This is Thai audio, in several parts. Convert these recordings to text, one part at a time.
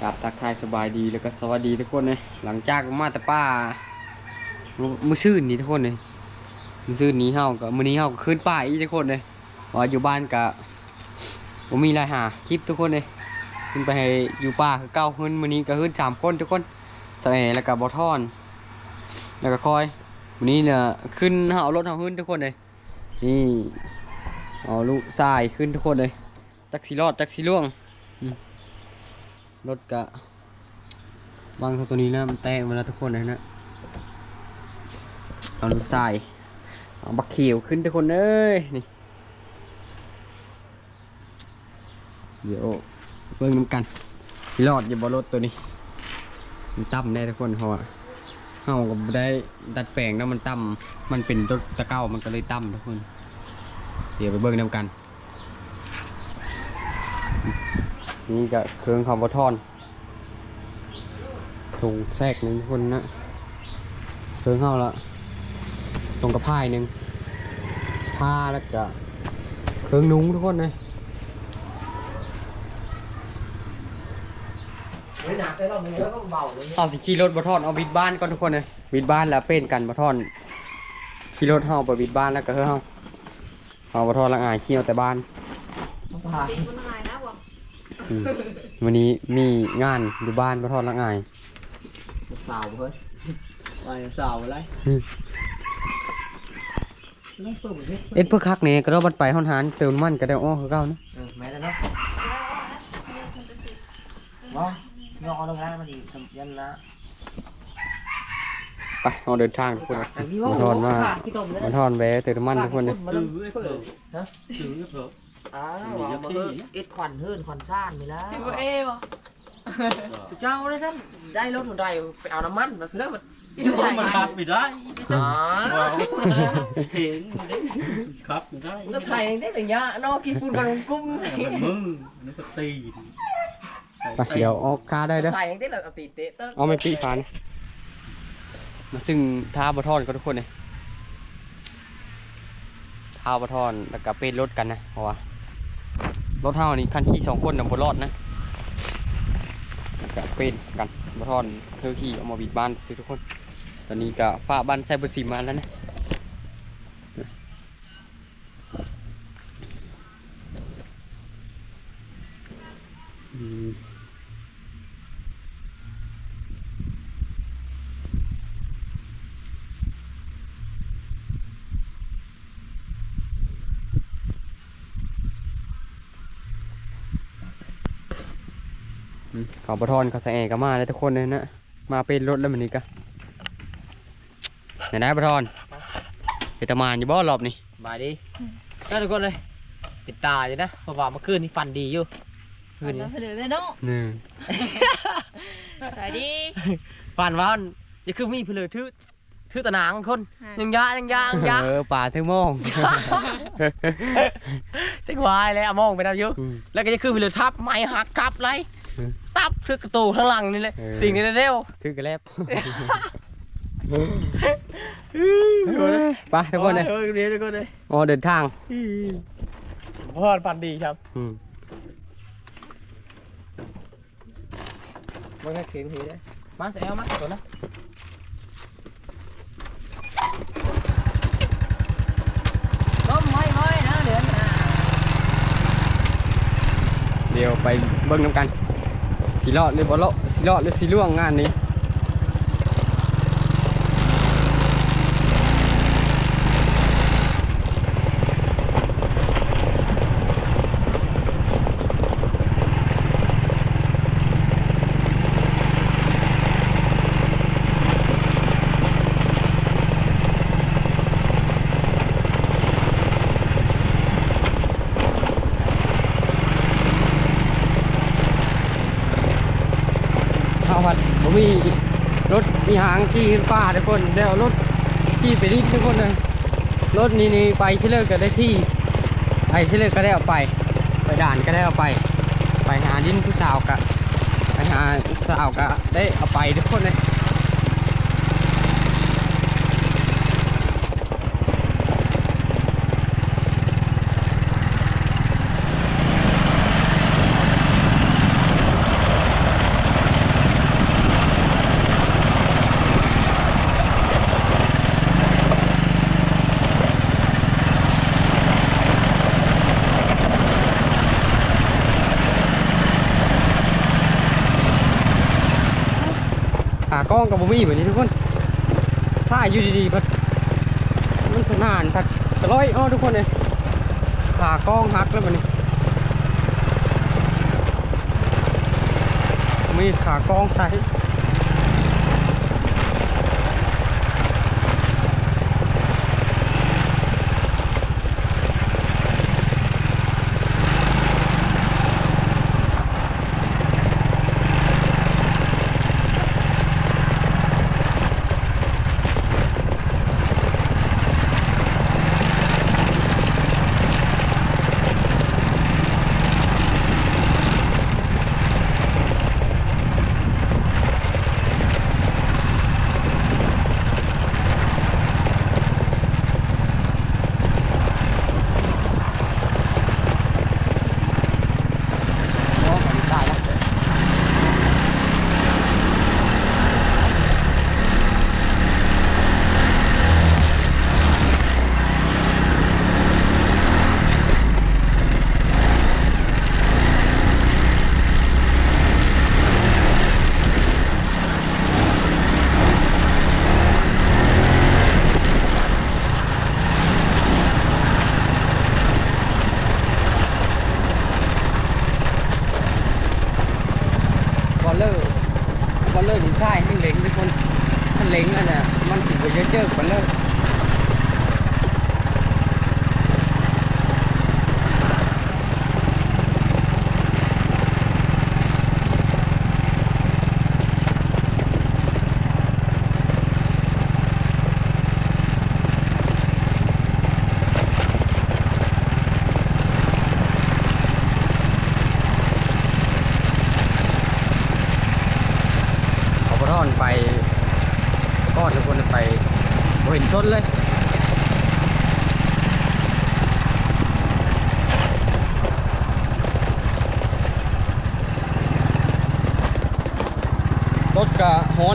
กราบทักทายสบายดีแล้วก็สวัสดีทุกคนเลยหลังจากมาแต่ป้ามื้อมือซื่นนี้ทุกคนเลยมือซื่นนี้เฮาก็มื้อนี้เฮาขึ้นป่าอีกทุกคนเลยว่าอยู่บ้านก็บ่มีอะไรหาคลิปทุกคนเลยขึ้นไปให้อยู่ป่าคือเก้าขึ้นมื้อนี้ก็ขึ้นสามคนทุกคนแสวแล้วก็บ่ทอน แล้วก็คอยวันนี้เนี่ยขึ้นเฮาเอารถเฮาขึ้นทุกคนเลยนี่เอาลูกทรายขึ้นทุกคนเลยจักสิรอดจักสิล่วง รถกะวางตัวนี้นะมันแตกมาแล้วทุกคนเลยนะเอาลูกทรายเอาบักเขียวขึ้นทุกคนเอ้ยนี่เดี๋ยวเบิ่งน้ำกันสิรอดอย่าบอรถตัวนี้ มันต่ำแน่ทุกคนเพราะว่าเฮาก็ได้ดัดแปลงแล้วมันต่ำมันเป็นรถตะเก้ามันก็เลยต่ำทุกคน เดี๋ยวไปเบิ่งนำกัน นี่ก็เครื่องคอมบทอนตรงแทรกหนึ่งทุกคนนะเครื่องเข้าละตรงกระพายหนึ่งผ้าแล้วก็เครื่องนุ้งทุกคนเลยเฮ้ยหนักไปรอบนึงแล้วก็เบาเลยเอาสิขี่รถบทอนเอาบิดบ้านก่อนทุกคนเลยบิดบ้านแล้วเป็นกันบทอนขี่รถเฮาไปบิดบ้านแล้วก็เฮาเอาบทอนละอายขี่เอาแต่บ้านต้ องถ่ายมันอะไรนะบอกอืมวันนี้มีงานอยู่บ้านพระทอดละไงาย สาวเฮ้ยไปสาวอะไรต้องเปิดประเทศเอ็ดเพื่อคักเนี่ยก็ต้องบัดไปห้องหานเติมมันก็ได้อ้อคือเก่านะเออแม่แต่เนาะว้าวงอลงแล้วมันดีทำยันละไปเอาเดินทางทุกคนเลยมาทอนว่าพี่ต้มเลยมาทอนแวะเติมมันทุกคนเลย ซื้อเพิ่มฮะซื้อเพิ่ม อ้าวเอามาเฮ้ยเอ็ดขวัญเฮิร์นขวัญซ่านไปแล้วสิบเอวะเจ้าเลยท่านได้รถหุ่นใดไปเอาน้ำมันมาเพื่อมันอยู่ไหนมันขับไม่ได้อ๋อเห็นครับไม่ได้แล้วไทยได้แต่ยะนอกกินปูนกันกุ้งมันมึงอันนี้ก็ตีนไปเดี๋ยวออกคาได้เด้อไทยได้แบบตีเตะตั้งเอาไม่ปีผ่านมาซึ่งท้าบะทอนก็ทุกคนเลยท้าบะทอนแล้วก็เป็นรถกันนะเพราะว่า รถเท่านี้คันขี่สองคนนะบนรอดนะแล้วก็เป็นกันบะทอนเพื่อที่เอามาบีบบ้านซื้อทุกคน ตอนนี้ก็ฝ้าบ้านใส่บนสีมาแล้วนะอืมอืม เขาบะทอนเขาใส่แอร์ก็มาแล้วทุกคนเลยนะมาเป็นรถแล้วมันนี่ก็ไหนนะบะทอนเฮตามานอยู่บ่รอบนี่สบายดีน่าทุกคนเลยปิดตาอยู่นะเพราะว่าเมื่อคืนนี้ฟันดีอยู่คืนนี้เหลือเลยเนาะนี่สวัสดีฟันว่ามันจะคือมีเพลือทื่อทื่อตะหนางคนยังยะยังยะยังยะเออป่าเทงโมงจังหวายเลยอะมองไปแล้วอยู่อืมแล้วก็จะคือเพลือทับไม้หักกลับไรอืม ตับทึกกระตูข้างหลังนี่เลยเออ ติ่งนี่เร็วถือกระแลบๆไปทุกคนเลยเออเดี๋ยวทุกคนเลยอ๋อเดินทางพอดฟันดีครับอืมมันก็เข็งทีเลยมาใส่เอามาตัวนะล้มไม่ไม่นะเดือนหน้าเดี๋ยวไปเบิ้งน้ำกัน สีลอดหรือบ่รอดสีลอดหรือสีล่วงงานนี้ข้าวผัดบ่มีรถมีหางขี่ป่าทุกคนเดี๋ยวรถขี่ไปนี่ทุกคนเลยรถนี้นี่ไปที่เลิกก็ได้ที่ไปที่เลิกก็ได้เอาไป ไปด่านก็ได้เอาไป ไปหาดินผู้สาวกะไปหาสาวกะได้เอาไปทุกคนเลย กับบ่มีแบบนี้ทุกคนถ้าอยู่ดีๆพัดมันสนานพัดกระร้อยอ้อทุกคนเลยขากล้องหักแล้วมันนี่มีขากล้องใส่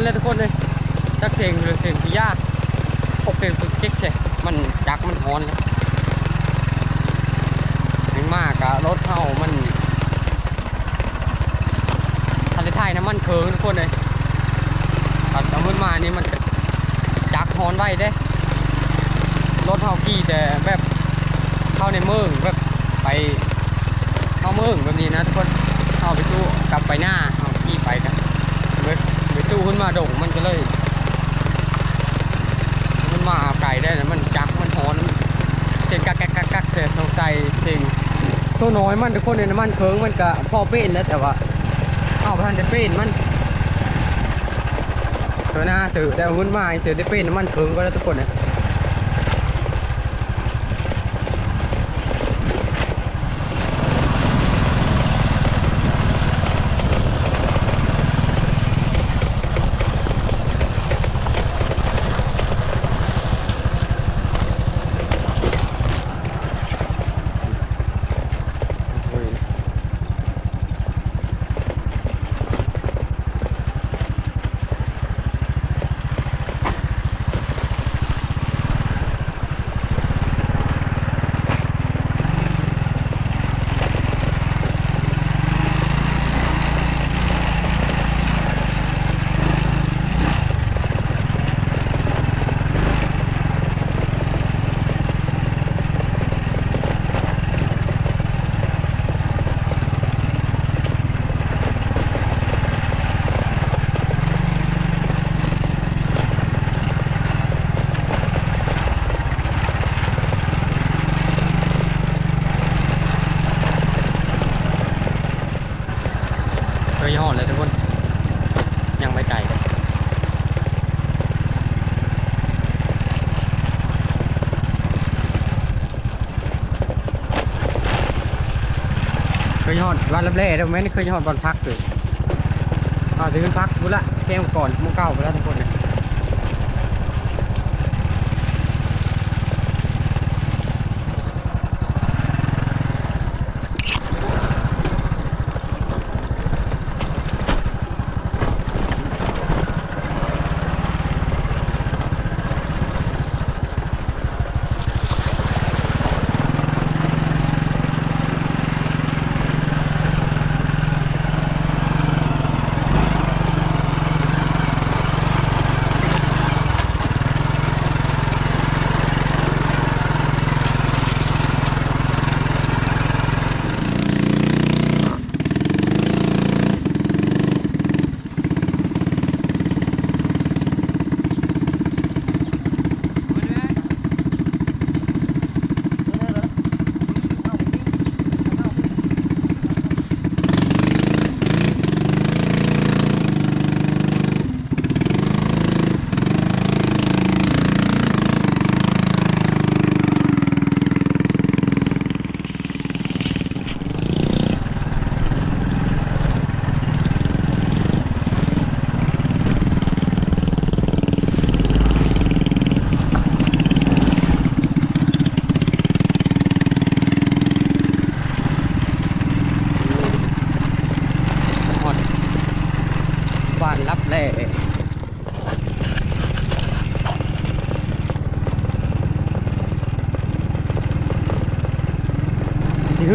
เลยทุกคนเลยจักเสียงเสียงพิยาปกเสียงปึกเจ๊กใช่มันจักมันฮอนเลยถึงมากอะรถเท่ามันทันได้ายน้ำมันเคิงทุกคนเลยตัดมันมานี่มันจักฮอนไว้เด้รถเท่าขี่แต่แบบเข้าในเมืองแบบไปเข้าเมืองแบบนี้นะทุกคนเข้าไปสู้กลับไปหน้าเอาขี่ไปกัน ไปตู้ขึ้นมาดงมันก็เลย มันมาไก่ได้นะมันจักมันหอนเสียงกักกักกักกักแต่สงสัยเสียงโซน้อยมันทุกคนเนี่ยมันเพิงมันก็พอเป็นแล้วแต่ว่าเอาพันจะเป็นมันตัวหน้าสื่อได้หุ้นมาสื่อได้เป็นมันเพิงก็แล้วทุกคนเนี่ยโอ้ยเคยหอนเลยทุกคน ยังไม่ไกลเลยเคยห อนวันรับแร่ได้ไมนี่เคยหอนบอลพักเลยอ่าถึงพักบุละแก้มก่อนมุงเก้าไปแล้วทุกคนเลย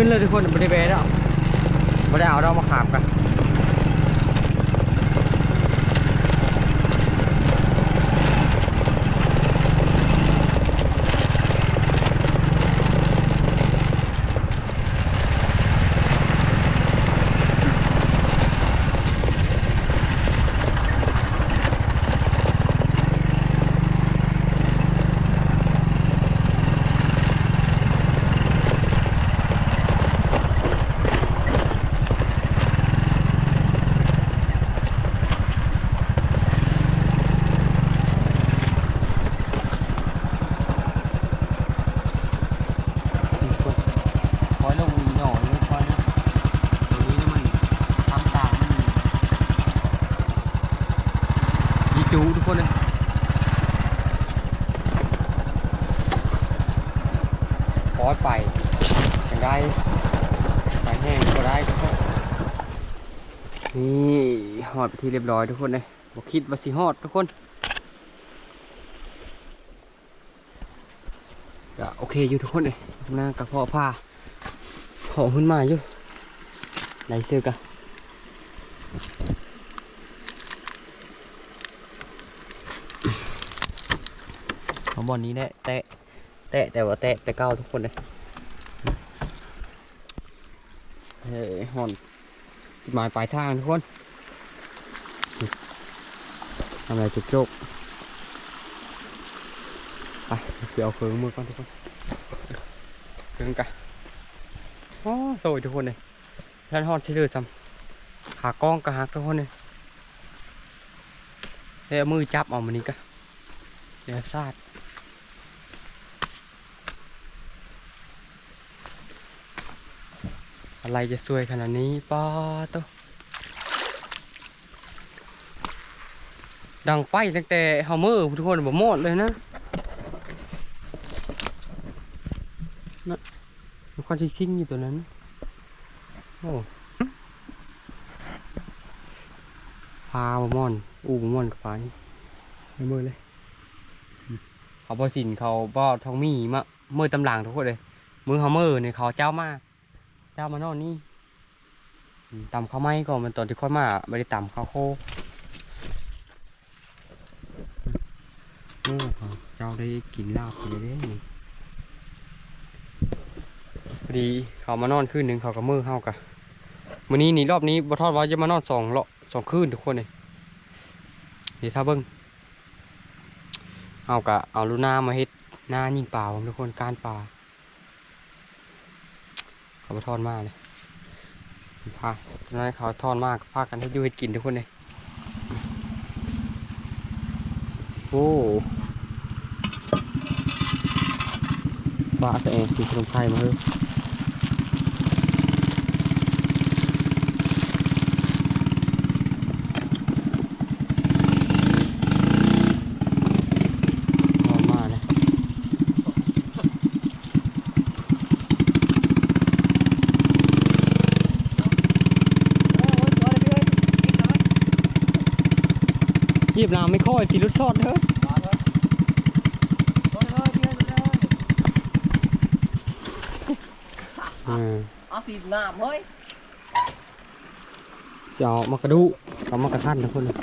นเลยทุกคนไม่ได้เบสแล้วไม่ได้เอาเรามาขามกัน คอยลงมีหน่อยเลยคอยนะตรงนี้นี่มันทำตามมันยีจูทุกคนเลยคอยไปยังได้ไปแห้งก็ได้ทุกคน นี่หอดไปที่เรียบร้อยทุกคนเลยบอกคิดว่าสิหอดทุกคนก็โอเคอยู่ทุกคนเลยหน้ากระเพาะผ้าหอมขึ้นมาอยู่ไหนซื้อกะเอาบอลนี้แหละแตะแตะแต่ว่าแตะแต่เก้าทุกคนเลยเฮ้ยหอน จุดหมายปลายทางทุกคนทำอะไรจุกจกไปเสียเอาเครื่องมือก่อนทุกคนเครื่องกันโอ้สวยทุกคนเลยท่านฮอดชิลือจำขากล้องกระหักทุกคนเลยเดี๋ยวมือจับเอามันนี้ก็เดี๋ยวซาด อะไรจะสวยขนาดนี้ป้าตัวดังไฟตั้งแต่ฮามือทุกคนบ่หมดเลยนะน่ะมันควันชิงอยู่ตัวนั้น โอ้พาบะม่อน อูบะม่อนกับปลานี่ไม่มือเลยเขาบอสินเขาบอทองมีมามือตำหลังทุกคนเลยมือเขามือเนี่ยเขาเจ้ามาก เจ้ามานอนนี่ตำข้าวไม้ก่อนมันตอนที่ค่อยมาไม่ได้ตำข้าวโคอืมมือเขาเจ้าได้กินลาบเลยเด้นี่พอดีเขามานอนคืนหนึ่งเขากับมือเฮากะมื้อนี้นี่รอบนี้บ่ทอดว่าจะมานอนสองเลาะสองคืนทุกคนเลยเดี๋ยวถ้าเบิ่งเอากะเอาลูกนามาเฮ็ดหน้ายิงปลาผมทุกคนการปลา เขาบ่ทอดมากเลยพาฉะนั้นเขาทอดมากพากันให้ดูให้กินทุกคนเลยโอ้ปลาแต่เองกินขนมไทยมาเฮ้ย นอนมานะ ยีบน้ำไม่ค่อยทีรถซอดเถอะอืมเอาปีบน้ำเฮ้ยเสียวมากระดูกับมากระทันทุกคนเลย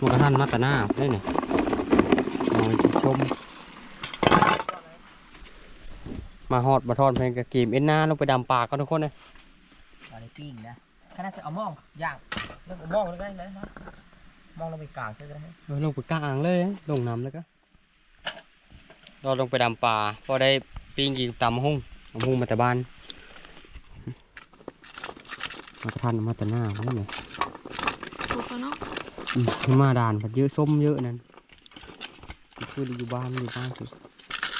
มากระทันมาแตหน้าได้เนี่ยเอาไปชม มาฮอดมาทอนเพลงกับเกมเอ็นหน้าลงไปดำปากกันทุกคนเลยมาใน ปิ้งนะขนาดจะเอามองย่างแล้วก็มองแล้วก็ได้เลยนะมองลงไปกลางใช่ไหมเออลงไปกลางเลยนะลงน้ำแล้วก็เราลงไปดำป่าพอได้ปิ้งกินตำหุ้งตำหุ้งมาแต่บ้านมากระทันมาแต่หน้าไม่เนี่ยถูกแล้วเนาะอืมขึ้นมาด่านผัดเยอะส้มเยอะนั่นคืออยู่บ้านอยู่บ้านสิ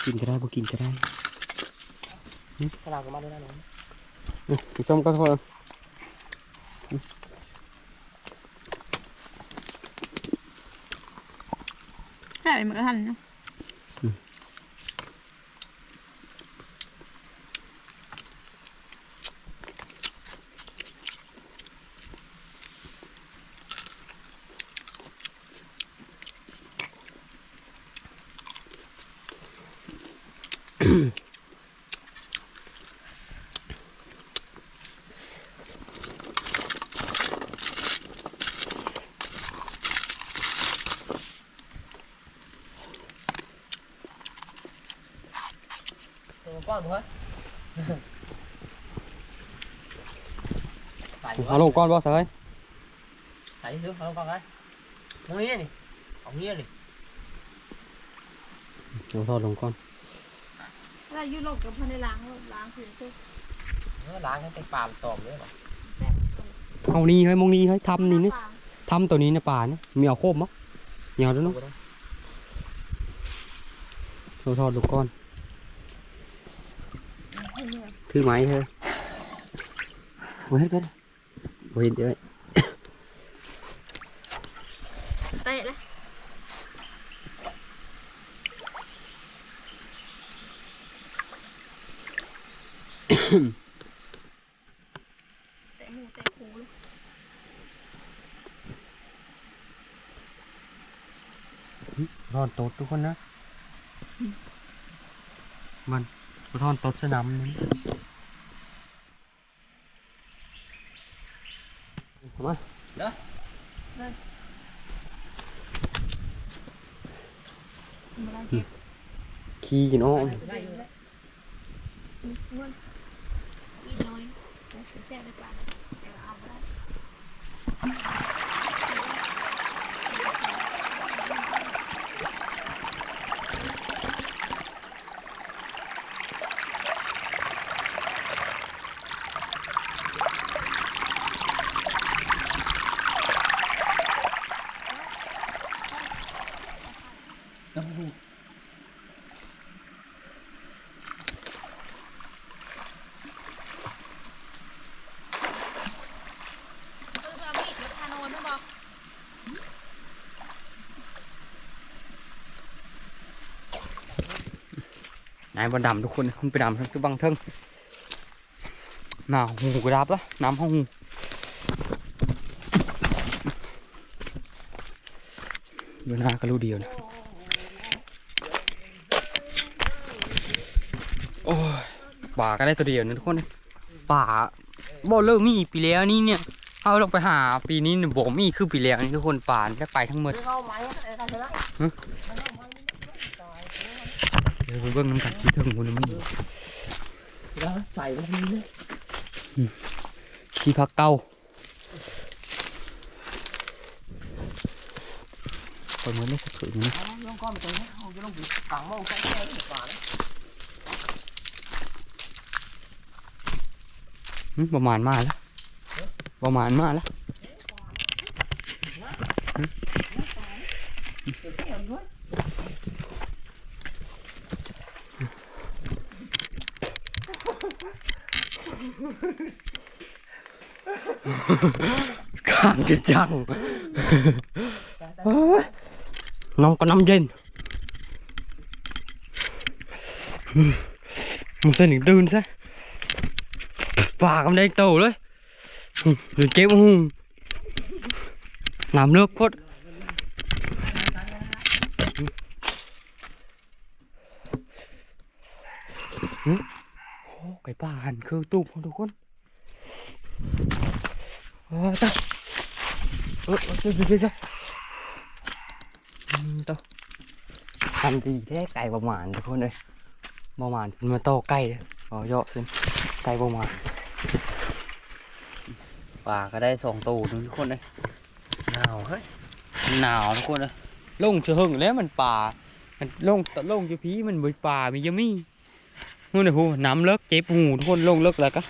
กินก็ได้บ่กินก็ได้ขนาดกันมาได้แล้วนะอืมส้มก็พอ มันก็ทันเนาะ ตัวก้อนหัวใส่เอาลงก่อนบ่เสยใส่ซื้อเอาลงก่อนไงมึงนี่นี่เอาเงี้ยเลยเอาทอดลงก่อนแล้วยูโรปกับพันในล้างล้างผืนซุกเนื้อล้างให้เต็มปากตอมเลยหรอแซ่บเอานี่เฮ้ยมงนี้เฮ้ยทำนี่นี่ทำตัวนี้ในป่านี่มีเอาโคมมั้งมีเอาด้วยเนาะเราทอดลงก่อน ถือไม้เธอโอ้ยเฮ็ดเป็นโอ้ยเห็นเอ้ยเตะเลยเตะหูเตะหูเลยทอดตดทุกคนนะ มันทอดตดสนามนี่ มามาล้างเก็บขี้กินอ้อมได้อยู่อ้วนอีน้อยแล้วแซ่บดีกว่าเดี๋ยวเอาไปได้ น้ำหู เออเอามีดกับพานอนไม่บอก นายบนดำทุกคนมันไปดำทั้งคือบังเทิงหนาวหูกระดับละน้ำห้องหูดูหน้าก็รู้เดียวนะโอ้ยป่าก็ได้ตัวเดียวนะทุกคนป่าบ่เริ่มมีปีแล้วนี่เนี่ยเอาลงไปหาปีนี้เนี่ยบ่มีคือปีแล้วนี่ทุกคนป่าได้ไปทั้งหมด เข้าไม้ไอ้กันใช่ไหม เดี๋ ยวไปเบิ่งน้ำกันที่เทิงคนมีแล้วใส่ลงนี้เลยที่พักเก้าเปิดมือไม่สักถึงนะเอาลงก้อนไปตรงนี้เอาจะลงไปกลางมองใกล้ๆดีกว่านะหึประมาณมาแล้วประมาณมาแล้ว ข้างจะจังน้องก็น้ำเย็นมึงเส้นหนึ่งตื่นซะปากมันได้โตเลยเดี๋ยวเจ็บหูน้ำเลือกพดอืมโอ้ไก่ป่าหันคือตูบของทุกคน ตาเออเออดี๋ยวเดี๋ยวเดี๋ยวอืมต่อทำดีแท้ไก่ประมาณทุกคนเลยประมาณมันมาโตใกล้เลยอ๋อยอดขึ้นไก่ประมาณป่าก็ได้สองตัวทุกคนเลยหนาวเฮ้ยหนาวทุกคนเลยลงเชือหึงแล้วมันป่ามันลงตะลงอยู่พีมันบนป่ามียังมีนู่นนะฮูน้ำเลิกเจ็บหูทุกคนลงเลิกแล้วก็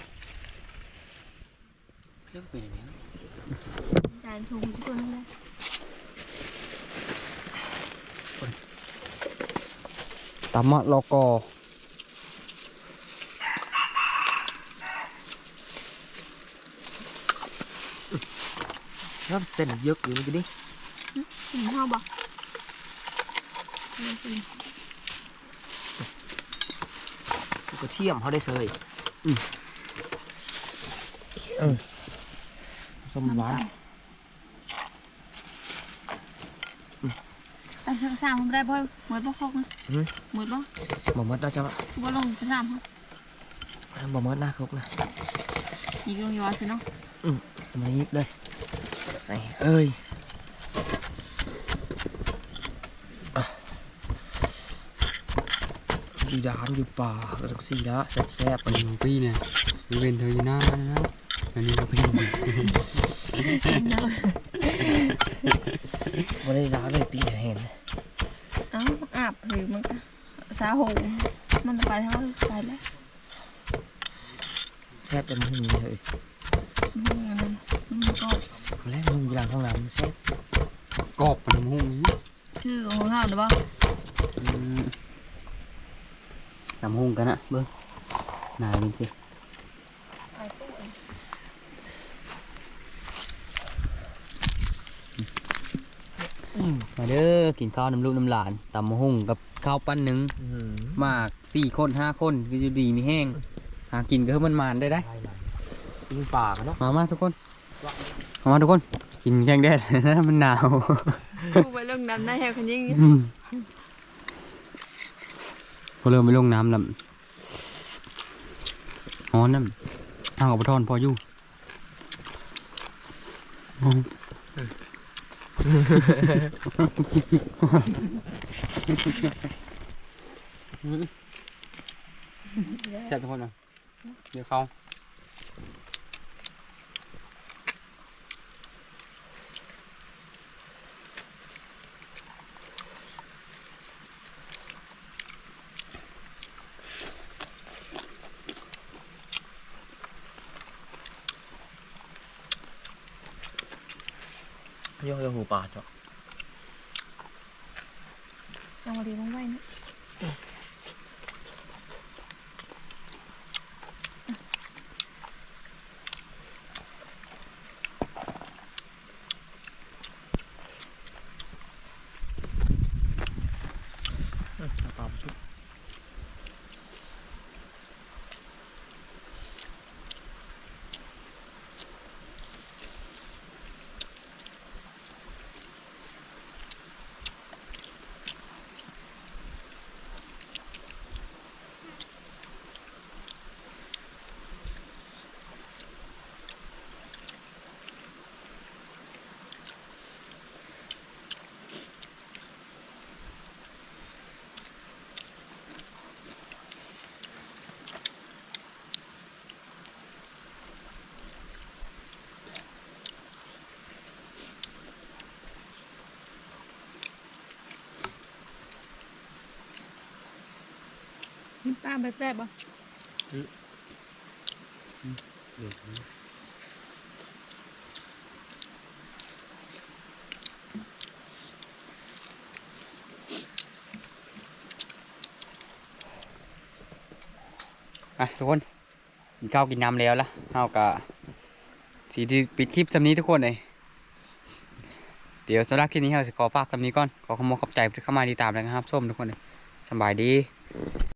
เรื่องเป็ นอย่างนี้จานถุงทุกคนเลยตามะลอกอเริ่มเส้นเยอะอยู่นี่ดิถึงห้าบอกก็เชี่ยมเขาได้เลยสมหวาน ไปไปสักสามผมได้บ่อยหมดบ่ครบนะอืมหมดบ่บ่หมดแล้วจ้ะบ่ลงไปสามครับบ่หมดนะครบนะอีกลงอยู่ว่าสิเนาะมายิบเลยใส่เอ้ยอะดีดานอยู่ป่าก็สักสี่ละแซ่บๆเป็นปีเนี่ยมีเป็นเธออยู่หน้านะอันนี้ก็เป็น บ่ได้ล้างเลยปีเห็น เอ้าอาบคือมันก็สาหูมันไปเท่าไปแล้วแซ่บเป็นมึงเลยอืมอันนั้นมันก็แล้วมึงอยู่หลังห้องน้ำแซ่บกรอบมันหุ้งคือของเฮาเด้อบ่น้ำหุ้งกันนะเบิ้งนายเป็นสิ มาเด้อกินข้าวน้ำลูกน้ำหลานตำมะหุ้งกับข้าวปั้นหนึ่งอืมมากสี่คนห้าคนก็จะดีมีแห้งหากินก็ให้มันมานได้ได้กินป่ากันเนาะมามาทุกคนมามาทุกคน กินแกงแดดนะมันหนาวกูไปลงน้ำได้แฮวคันยิงอืมพอเริ่มไปลงน้ำแล้วอ๋อนั่นเอากับปทอนพออยู่อ๋อ แซ่บทุกคนนะเดี๋ยวเขาี่เขาจะหูป่าจ้ะจังหวะดีลงไว้นะป่า นี่ป้าแบบแซ่บบ่อะทุกคนกินข้าวกินน้ำแล้วละเอากะสีที่ปิดคลิปสำนี้ทุกคนเลยเดี๋ยวสำหรับคลิปนี้เราจะขอฝากสำนี้ก่อนขอขอบคุณขอบใจที่เข้ามาติดตามนะครับส้มทุกคนเลยสบายดี